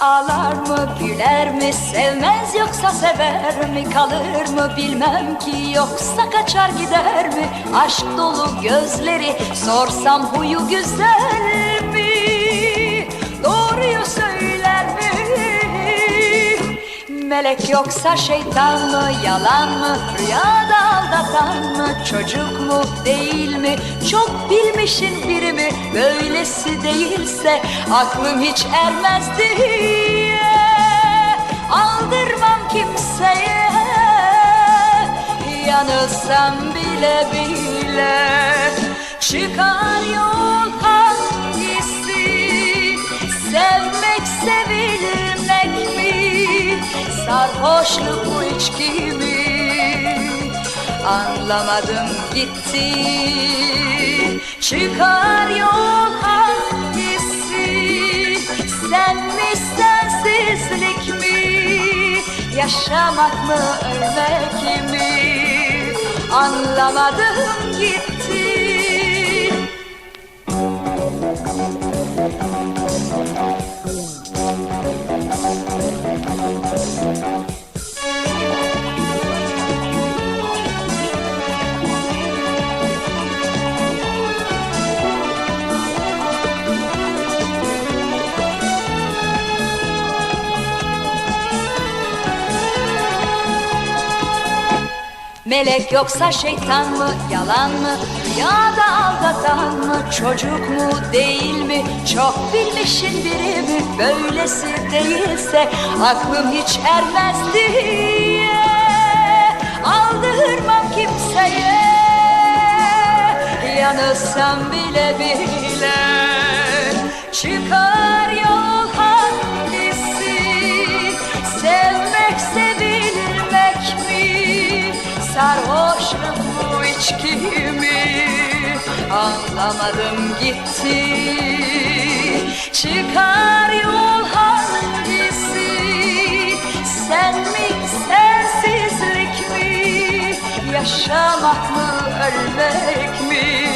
Ağlar mı güler mi sevmez yoksa sever mi kalır mı bilmem ki yoksa kaçar gider mi? Aşk dolu gözleri sorsam huyu güzel mi? Doğruyu söyler mi? Melek yoksa şeytan mı, yalan mı, rüyada aldatan mı, çocuk mu, değil mi, çok bilmişin biri mi, böylesi değilse aklım hiç ermez diye aldırmam kimseye, yanılsam bile bile çıkar yol hangisi, sevmek sevilmek mi? Sarhoşluk bu içki mi? Anlamadım gitti Çıkar yol hangisi? Sen mi sensizlik mi? Yaşamak mı ölmek mi? Anlamadım gitti Melek yoksa şeytan mı, yalan mı, rüyada aldatan mı, çocuk mu, değil mi, çok bilmişin biri mi, böylesi değilse aklım hiç ermez diye aldırmam kimseye, yanılsam bile bile çıkar yol sarhoşluk bu içki mi, anlamadım gitti, çıkar yol hangisi, sen mi, sensizlik mi, yaşamak mı, ölmek mi,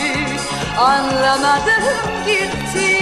anlamadım gitti.